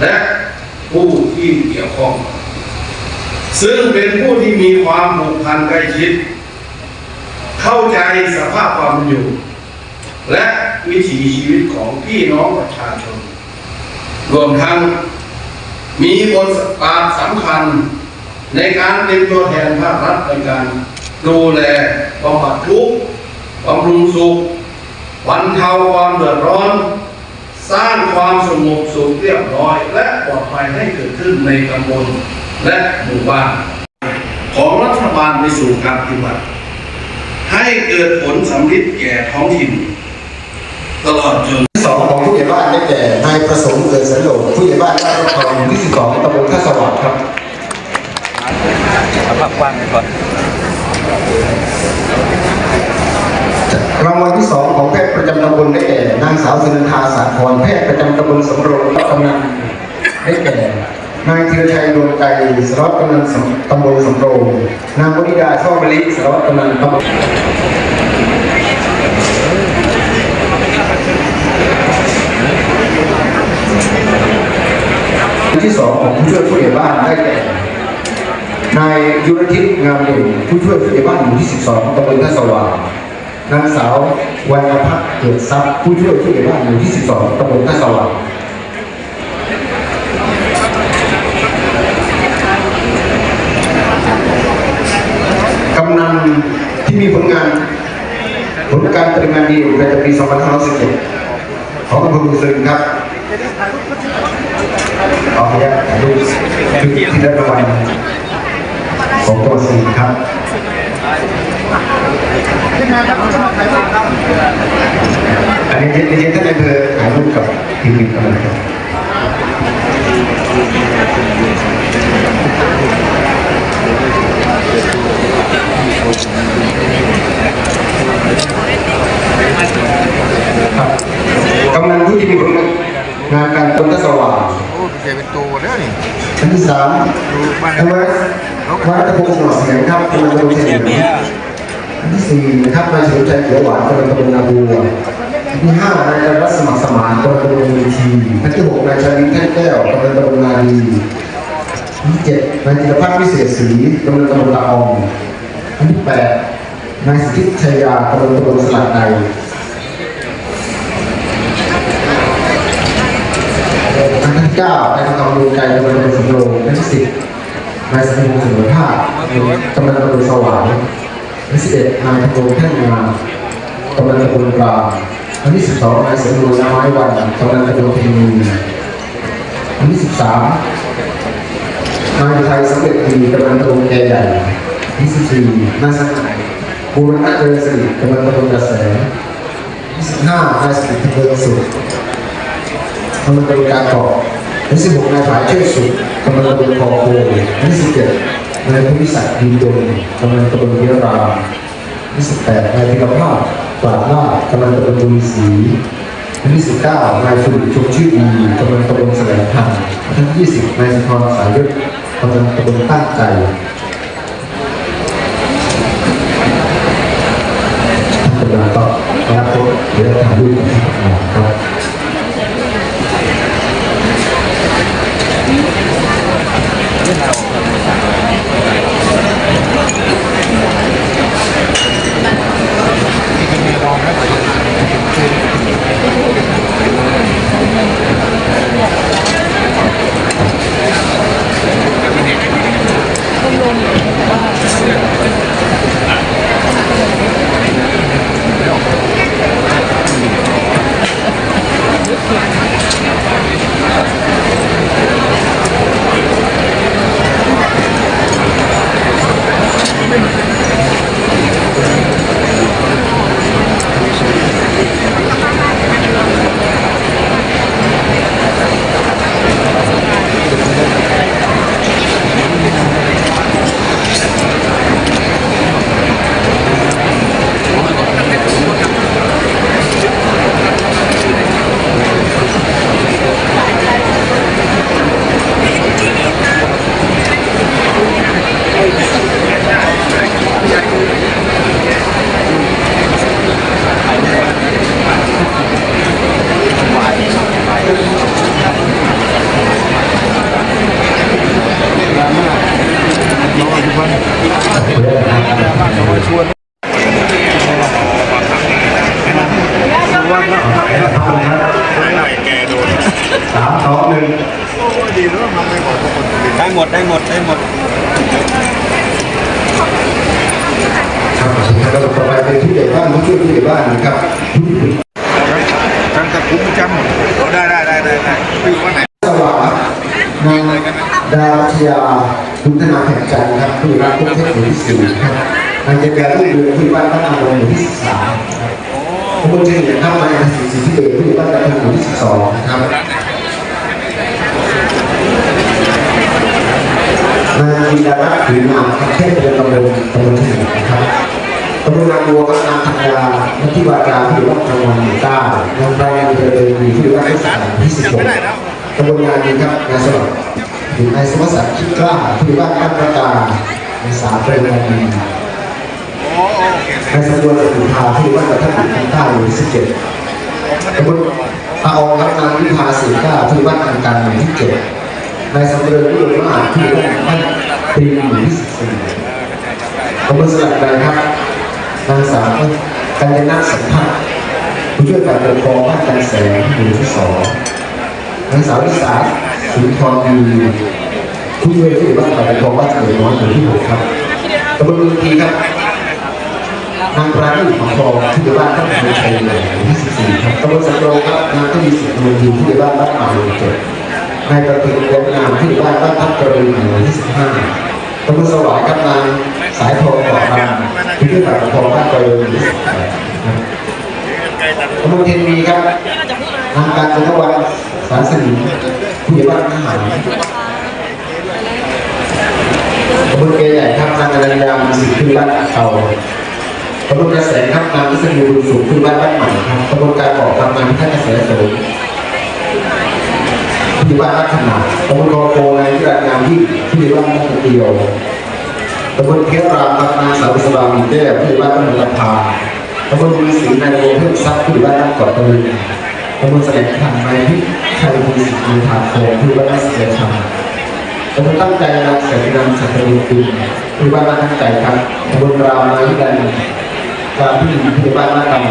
และผู้ที่เกี่ยวข้อง ซึ่งเป็นผู้ที่มีความผูกพันใกล้ชิด เข้าใจสภาพความอยู่ และวิถีชีวิตของพี่น้องประชาชน รวมทั้งมีบทบาทสำคัญในการเป็นตัวแทนภาครัฐในการดูแลบำบัดทุกข์บำรุงสุขบรรเทาความเดือดร้อน สร้างความสงบสุขเรียบร้อย และปลอดภัยให้เกิดขึ้นในตำบลและหมู่บ้าน ของรัฐบาลไปสู่การปฏิบัติ ให้เกิดผลสำลิดแก่ท้องถิ่น ตลอดจนที่สองของผู้ใหญ่บ้านได้แก่นายประสงค์เกิดสันโดษผู้ใหญ่บ้านบ้านรถทองหมู่ที่สิบสองตำบลท่าสว่างครับเอาภาพกว้างไปก่อนรางวัลที่สองของแพทย์ ประจำตำบลได้แก่นางสาวสุนันทาสาครแพทย์ประจำตำบลสำโรงและกำนันได้แก่นายธีรชัยดวงใจสารวัตรกำนันตำบลสำโรงนางวนิดาช่อมะลิสารวัตรกำนันตำบลที่สองของผู้ช่วยผู้ใหญ่บ้านได้แก่นายยุรทิพย์งามเด่นผู้ช่วยผู้ใหญ่บ้านหมู่ที่ 12ตำบลท่าสว่าง นางสาววรรณพัฒน์เกิดทรัพย์ผู้ช่วยผู้ใหญ่บ้านหมู่ที่ 12ตำบลท่าสว่างกำนันที่มีผลงานผลการปฏิงานดีประจำปี2517ของอำเภอบุรีรัมย์ครับขออนุญาตถ่ายรูปชุดที่ได้รางวัลของตัวสี่ครับ อันนี้เรียนท่านในอำเภอถ่ายรูปกับทีมงานกันนะครับครับกำนันผู้ที่มีผลงานการต้นทัศวาโอ้เจเป็นตัวแล้วนี่อันที่สามทำไม วัดตะพงศ์หน่อเสียงครับกำลังตะพงศ์เสียงที่สี่นะครับนายเฉลิมชัยเขียวหวานกำลังตะพงศ์นาบัวที่ห้านายการรัศมัครสมานกำลังตะพงศ์มีทีอันที่หกนายชาลินแท่นแก้วกำลังตะพงศ์นาดีที่เจ็ดนายจิรพัฒน์วิเศษศรีกำลังตะพงศ์ตาออมอันที่แปดนายสิทธิชัยยากำลังตะพงศ์สลัดใดอันที่เก้านายทองดวงใจกำลังเป็นสำโรงอันที่สิบ นายสมพงษ์เสมอภาคกำลังเป็นสว่างนที่สิบเอ็ดนายทองแท่งงามกำลังเป็นปราบอันที่สิบสองนายสมบูรณ์นาไม้วันกำลังเป็นพินีอันที่สิบสามนายไทยสำเร็จดีกำลังเป็นแก่ใหญ่อันที่สิบสี่นายสนายบูรณะเจริญสิริกำลังเป็นกระแสอันที่สิบห้านายสถิเจริญสุขกำลังเป็นการเก่อ อันที่สิบหกนายฝ่ายช่วยสุดกำลังเป็นคอโคอันที่สิบเจ็ดนายภูมิศักดิ์ดีดงกำลังเป็นเยรามอันที่สิบแปดนายพิรภาพปราดลาภกำลังเป็นบุญศรีอันที่สิบเก้านายสุริชมชื่อดีกำลังเป็นแสดงธรรมอันที่ยี่สิบนายสุนทรสายยุทธกำลังเป็นตั้งใจท่านกำลังก็รับพบเดี๋ยวถ่ายรูปกับท่านครับ คามสองหนึ่งดีแล้วมันไม่บอกทุกคนได้หมดได้หมดได้หมดครับแล้วก็ต่อไปเป็นผู้ใหญ่บ้านผู้ช่วยผู้ใหญ่บ้านนะครับทั้งตะคุ้มจำได้ได้ได้ได้ได้ไปอยู่วันไหนสว่างนางดาวชยาคุณธนาแผ่นจันทร์ครับผู้ใหญ่บ้านกรุงเทพหมู่ที่สี่ครับนางเจริญรุ่งเรืองผู้ใหญ่บ้านบ้านอารมณ์หมู่ที่สิบสาม ครับขบวนเชิญนะครับนายศรีสิทธิเดชผู้ใหญ่บ้านกระทุ่หมู่ที่สิบสองนะครับนางจินดารัตน์ผืนนามครับเทพเดินตำบลตำบลเฉลิมนะครับตำบลนางบัวกับนางธัญญานัที่วาจาผู้ใหญ่บ้านตำบลหมู่เก้านางปราณีเจริญมีผู้ใหญ่บ้านที่สามที่สิบหกกระบวนการนี้ครับนายสมัครถึงนายสมศักดิ์คิดกล้าผู้ว่าการประกาศในสามประเด็นนี้ นายสมบูรณ์สุภาผู้ว่าการทัพทางใต้หมู่สิบเจ็ดกระบวนอาองค์รับนางวิภาสีก้าผู้ว่าการการหมู่ที่เจ็ดนายสมบูรณ์ผู้ว่าผู้ว่าบ้านปีหมู่ที่สิบสี่กระบวนสลับใดครับนางสาวกัญญนาสัมพันธ์ผู้ช่วยฝ่ายปกครองบ้านกันแสงหมู่ที่สองนางสาววิสาสุนทรดีผู้ช่วยผู้ใหญ่บ้านฝ่ายปกครองบ้านเฉลิมน้อยหมู่ที่หกครับตำบลเมืองทีครับ นางปราณีของทองผู้ใหญ่บ้านท่านเมืองชัยหมู่ที่สิบสี่ครับตำบลสังโรงครับนางทวีสิทธิ์เมืองทีผู้ใหญ่บ้านบ้านใหม่หมู่เจ็ดนายประเทืองวงงามผู้ใหญ่บ้านบ้านทับกระบือหมู่ที่สิบห้าตำบลสวายครับนางสายทองบอกรำผู้ช่วยฝ่ายปกครองบ้านกระบือหมู่ที่สิบแปดครับตำบลเทนมีครับทางการจังหวัดสารสนิมผู้ใหญ่บ้านทหารตำบลเกยใหญ่ครับนางอนัญญามีสิทธิ์ขึ้นบ้านเก่า ตำบลกระแสครับนางพิษณุบุญสูงขึ้นบ้านบ้านใหม่ครับตำบลการบอกครับนางพิทักษ์กษตรโสมผู้ใหญ่บ้านรักขนาดตำบลกอโกนที่รังงามที่ผู้ใหญ่บ้านนักเดียวตำบลเทียรามครับนางสาวสบามีแก้วผู้ใหญ่บ้านบ้านลำพาตำบลมีศรีนายโกเพิ่มทรัพย์ที่บ้านบ้านเกาะตะลึงตำบลแสดงธรรมในที่ไทยมีสิทธิ์มีทางโคงคือว่าได้เสียชาตำบลตั้งใจนำเสด็จนำสัตว์รูปีคือว่าตั้งใจครับตำบลรามนายิดัน การที่มีที่บ้านมากรรม